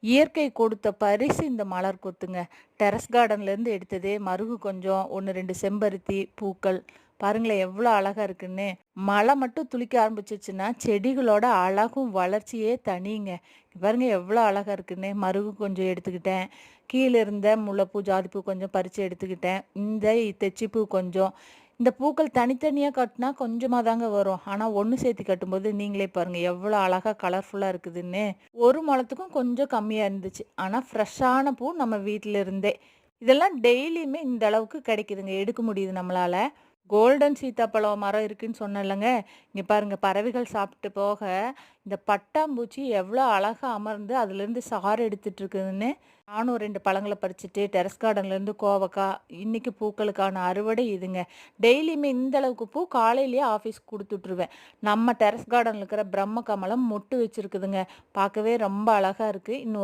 இயற்கை கொடுத்த பரிசு இந்த மலர் கொத்துங்க. டெரஸ் கார்டன்லேருந்து எடுத்ததே மருகு கொஞ்சம் ஒன்று ரெண்டு செம்பருத்தி பூக்கள். பாருங்களேன் எவ்வளோ அழகாக இருக்குன்னு. மழை மட்டும் துளிக்க ஆரம்பிச்சிச்சுன்னா செடிகளோட அழகும் வளர்ச்சியே தனிங்க. பாருங்க எவ்வளோ அழகாக இருக்குன்னு. மருகு கொஞ்சம் எடுத்துக்கிட்டேன். கீழே இருந்த முல்லைப்பூ ஜாதிப்பூ கொஞ்சம் பறித்து எடுத்துக்கிட்டேன். இந்த தெச்சிப்பூ கொஞ்சம். இந்த பூக்கள் தனித்தனியாக கட்டினா கொஞ்சமாக தாங்க வரும். ஆனால் ஒன்று சேர்த்து கட்டும்போது நீங்களே பாருங்கள் எவ்வளோ அழகாக கலர்ஃபுல்லாக இருக்குதுன்னு. ஒரு முளத்துக்கும் கொஞ்சம் கம்மியாக இருந்துச்சு. ஆனால் ஃப்ரெஷ்ஷான பூ நம்ம வீட்டில் இருந்தே இதெல்லாம் டெய்லியுமே இந்த அளவுக்கு கிடைக்குதுங்க எடுக்க முடியுது நம்மளால். கோல்டன் சீத்தாப்பழம் மரம் இருக்குன்னு சொன்னேன்லங்க. இங்கே பாருங்கள் பறவைகள் சாப்பிட்டு போக இந்த பட்டாம்பூச்சி எவ்வளோ அழகாக அமர்ந்து அதுலேருந்து சாறு எடுத்துட்டு இருக்குதுன்னு நானும் ரெண்டு பழங்களை பறிச்சுட்டு டெரஸ் கார்டன்லேருந்து கோவக்காய் இன்றைக்கி பூக்களுக்கான அறுவடை இதுங்க. டெய்லியுமே இந்த அளவுக்கு பூ காலையிலேயே ஆஃபீஸ்க்கு கொடுத்துட்ருவேன் நம்ம டெரஸ் கார்டனில் இருக்கிற பிரம்ம கமலம் மொட்டு வச்சுருக்குதுங்க. பார்க்கவே ரொம்ப அழகாக இருக்குது இன்னும்